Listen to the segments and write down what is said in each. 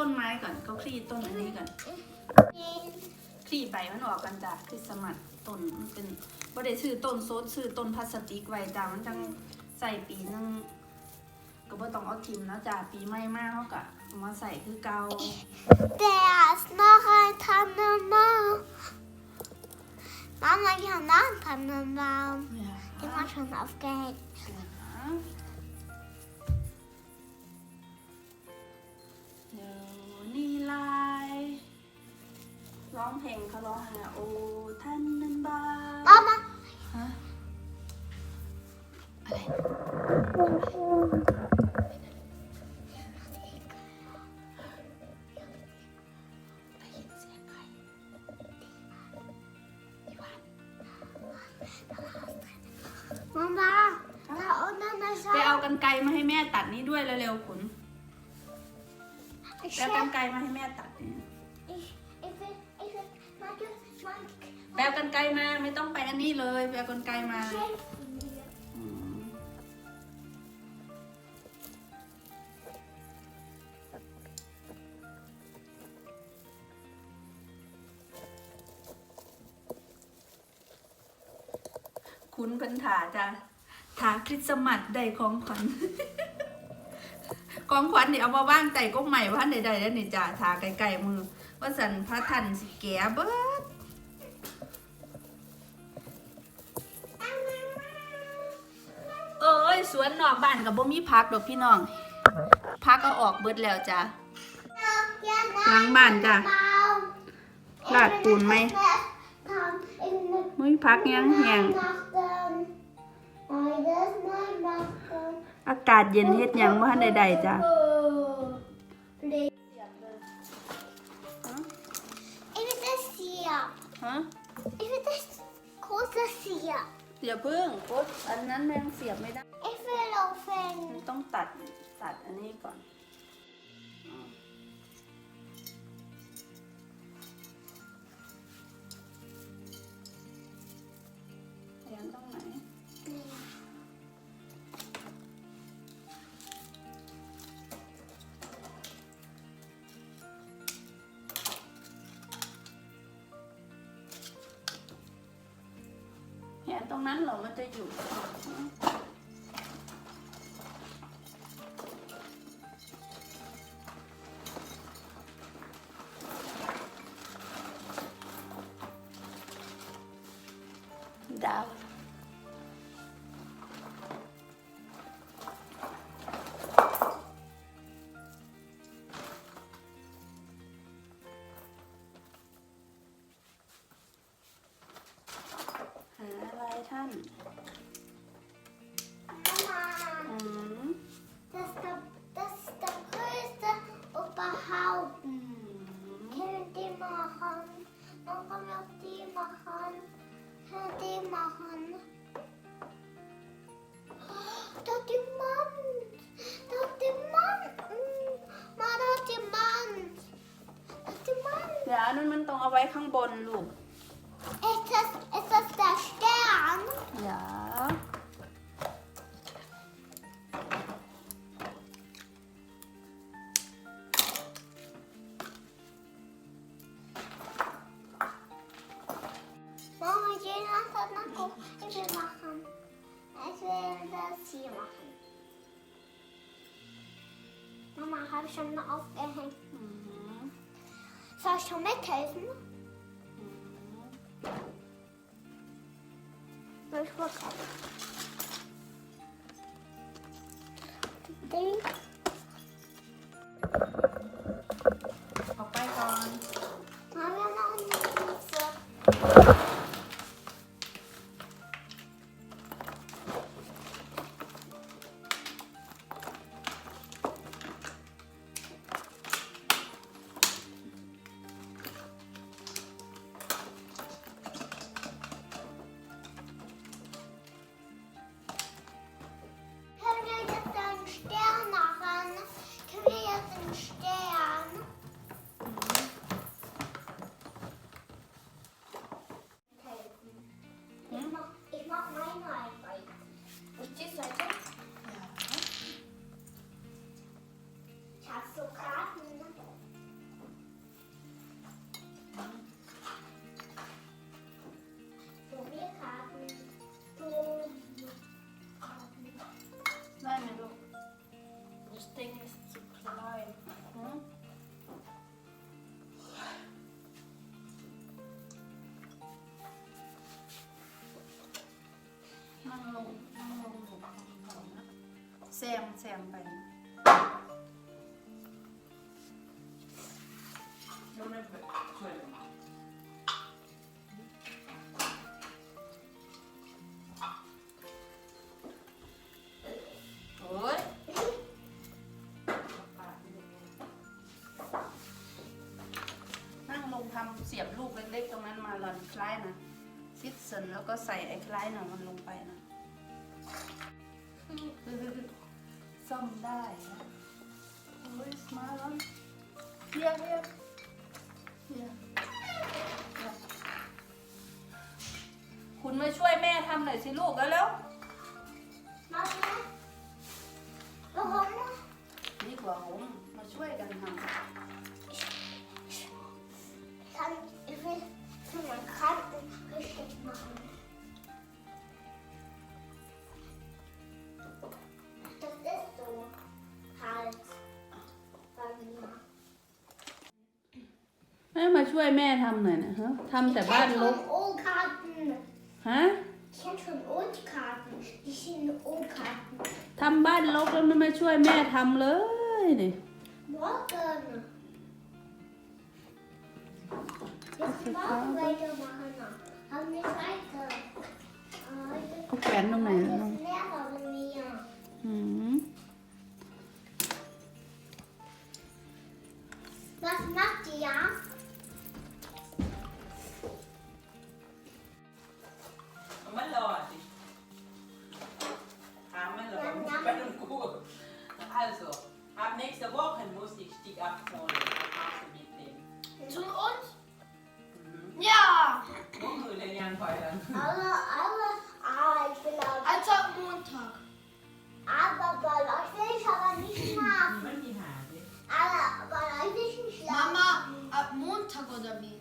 ต้นไม้ก่อนเขาคลี่ต้นอันนี้ก่อนคลี่ใบมันออกกันจ้ะคริสต์มาสต้นมันเป็นบ่ได้ซื้อต้นโซดซื้อต้นพลาสติกไว้จ้ะมันจังใส่ปีนึงก็บ่ต้องเอาทิมแล้วจ้ะปีใหม่มากเขาก็เอามาใส่คือเก่า Der ist noch ein Tannenbaum. Mama, ich habe noch einen Tannenbaum. เนี่ย Den war schon aufgehängt. เร้องเพลงเขาร้องหาโอ้ท่านนั้นบ้า Mama, ฮะได้ยินเสียงใครพี่วาน Mama, da unten ist ไปเอากันไกลมาให้แม่ตัดนี่ด้วยเร็วๆขุน Ich ไปเอากันไกลมาให้แม่ตัดนี่ ich, Marke, Marke, ไปเอากันไกลมาไม่ต้องไปอันนี้เลยไปเอากันไกลมาอืมคุณเป็นถาจ้ะถาคริสต์มาสได้ของขวัญ ของขวัญเนี่เอามาว่างใจก็ใหม่ว่าใดๆแล้วนี่จ้ะถาไกลๆมือ ว่าสันพระทันสิแกเบิด วนนอกบ้านกับบ่มีพักดอกพี่น้องพักก็ออกเบิดแล้วจ้ะ Ja, ล้างบ้านจ้ะ Baum. ลาดปูนไหม Komm, in den มึงพักยังแหง Weihnachten. Heute Weihnachten. อากาศเย็นเฮ็ดหยังบ่ทันใดๆจ้ะ เรียนตรงไหนแหนตรงนั้นเหรอมันจะอยู่ดาว อะไรท่าน Mama, habe ich schon aufgehängt. อืม Soll ich schon mithelfen? อืม Soll ich mal Ding. ออกไปก่อน Haben wir noch eine Pizza? แซมแซมไป Jag vill själv. โอ้ยนั่งลงทำเสียบลูกเล็กๆ ตรงนั้นมาหล่อนคล้ายนะซิดเซนแล้วก็ใส่ไอ้คล้ายน่ะมันลงไปนะ ซ่อมได้นะโอ้ยมาแล้วเรียกเรียกเรียกเรียกคุณมาช่วยแม่ทำหน่อยสิลูกแล้วเร็ว Mamma. Warum? ดีกว่าผมมาช่วยกันทำ ช่วยแม่ทำหน่อยนะฮะทำแต่บ้านรก schon O-Karten. ฮะ Ich kenne schon O-Karten. Die sind O-Karten. ทำบ้านรกแล้วไม่มาช่วยแม่ทำเลยนี่ Morgen. Jetzt morgen weitermachen. Haben wir weiter. Heute เอาแขวนตรงไหน heute แล้วน้อง ist Lehrer bei mir. อืม ab nächster Woche muss ich dich abholen mitnehmen. Zu uns? Mhm. Ja. Wo müssen wir heulen? Aber, aber, aber ich will auch. Also am Montag. Aber bei euch will ich aber nicht schlafen. Die. Aber bei euch will ich nicht schlafen. Mama, ab Montag oder wie?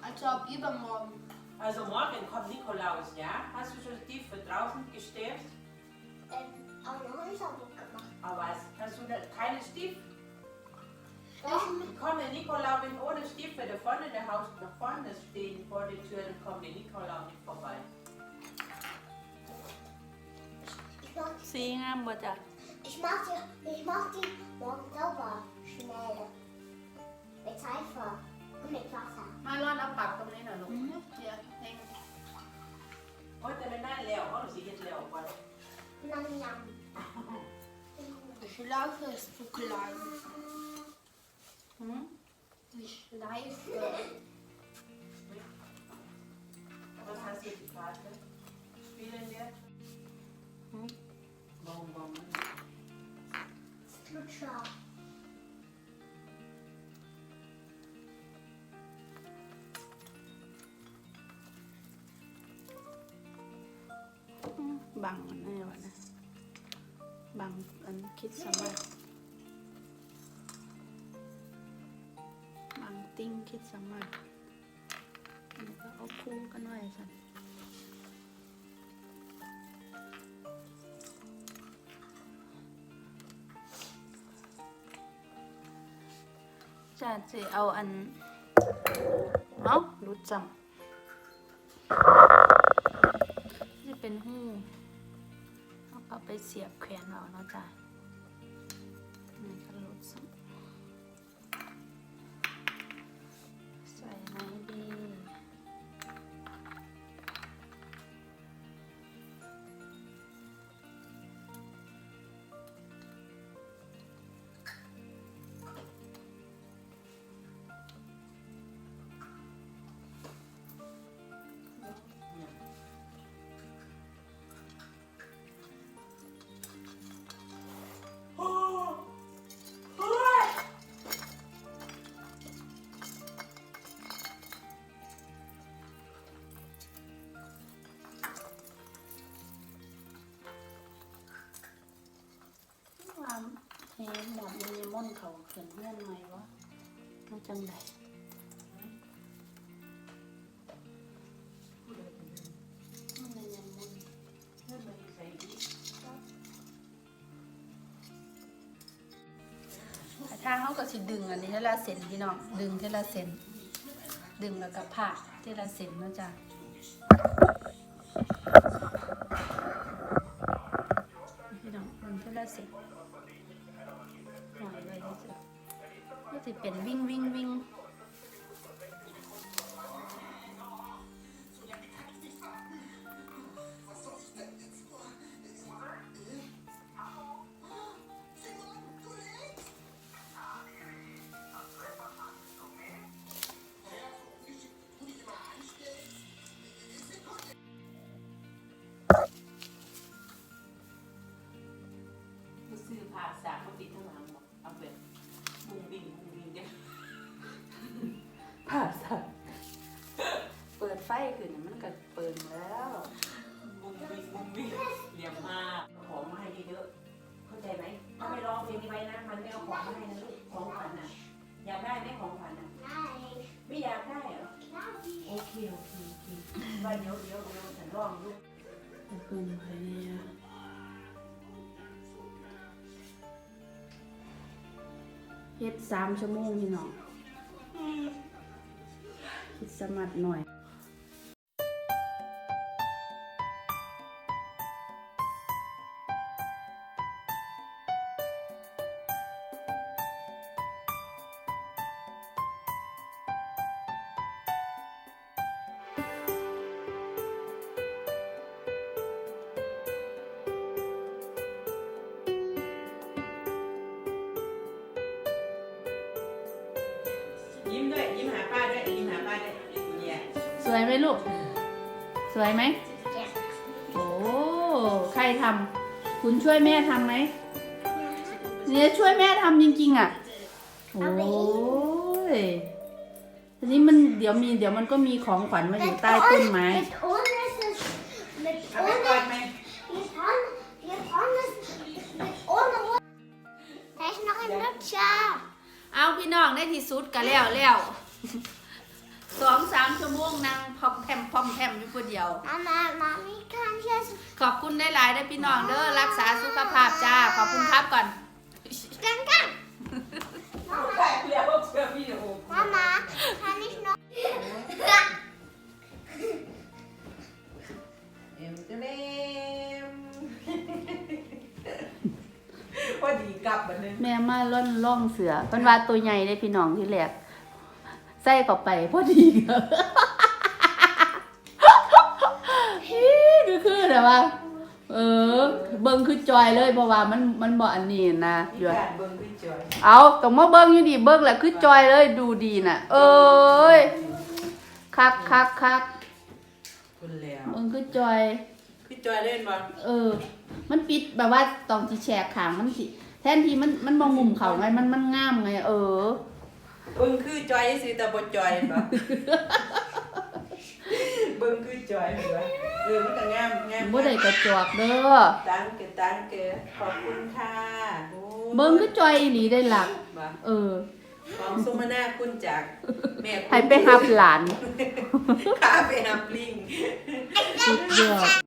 Also ab übermorgen. Also morgen kommt Nikolaus, ja? Hast du schon die für draußen gestellt? สีงามบ่จ้ะ ich mach die, ich mach die morgen sauber. Schnell. Mit Seife und mit Wasser. มาร้อนเอาปักตรงนี้หน่อยลูก Mhm. Ja. เองโอ้ยแต่ไม่น่าแล้วเขาสิเฮ็ดแล้วก่อน Nam Nam. Die Schlaufe ist zu klein. หืม Die Schleife. Was hast du gefragt? Ne? Spielen wir? Hm? บังอันนี้วะนะบังอันคิดสมัยบังติ้งคิดสมัยอันนี้ก็เอาคู่กันไว้สัน จะจะเอาอันเอารู้จังจะเป็นหูเอาเอาไปเสียบแขวนเราเนาะจ้ะ นยังม่อนเขาเขินเพื่อนไหมวะมันจังไดมันเลยยังม่อนถ้าเขาก็สิดึงอันนี้เทละเซนพี่น้องดึงเทละเซนดึงแล้วก็ผ่าเทละเซนเนาะจ้ะ ก็จะเป็นวิ่งวิ่งวิ่ง นะมันไม่เอาของมาให้นะลูกของขวัญน่ะ อยากได้ไหมของขวัญน่ะไม่อยากได้เหรอโอเคโอเคโอเคว่าเดี๋ยวเดี๋ยวเดี๋ยวฉันร้องลูกขึ้นไปเนี่ยเฮ็ดสามชั่วโมงพี่น้องคิดสมัดหน่อย ด้วยยิ้มหาป้าด้วยยิ้มหาป้าด้วยเนี่ยสวยไหมลูก สวยไหมโอ้ใครทำคุณช่วยแม่ทำไหมเนี่ยช่วยแม่ทำจริงๆอะโอ้ยทีนี้มันเดี๋ยวมีเดี๋ยวมันก็มีของขวัญมาอยู่ใต้ต้นไม้ พี่น้องในที่สุดก็แล้วแล้วสองสามชั่วโมงนั่งพอมแพมพอมแพมอยู่คนเดียว Mama, Mami kann jetzt ขอบคุณได้หลายๆได้อพี่น้องเด้อรักษาสุขภาพจ้า ขอบคุณครับก่อน Danke. ใช่แล้วเชื่อพี่โอ้ Mama, kann ich noch? เอ็มจะเล่มพอ ดีกลับบันนึงแม่มาล่อนล่องเสือเพิ่นว่าตัวใหญ่ได้พี่น้องที่แรกใส่เข้าไปพอดีฮิคือคือแต่ว่า เออ เบิ่งคือจอยเลยเพราะว่ามันมันบ่อันนี้นะมีเดี๋ยวการเบิ่งขึ้นจอยเอาต้องมาเบิ่งอยู่ดิเบิ่งแหละคือจอยเลยดูดีน่ะ เอ้ยคักคักคักคุณแล้ว เบิ่งคือจอย ขึ้นจอยเล่นบ่เออ มันปิดแบบว่าตองที่แชกขางมันสิแทนที่มันมันมองมุมเขาไงมันมันงามไง เออเบิ่งคือจอยซื้อแต่บ่จอยบ่เบิ่งคือจอยเหรอเออมันก็งามงามบ่ได้กระจอกเด้อตังเกตังเกขอบคุณค่ะโอ้เบิ่งคือจอยอีหลีได้หลักบ่เออของสุมาณาคุณจากแม่ให้ไปหับหลานข้าไปหับลิงสุดยอด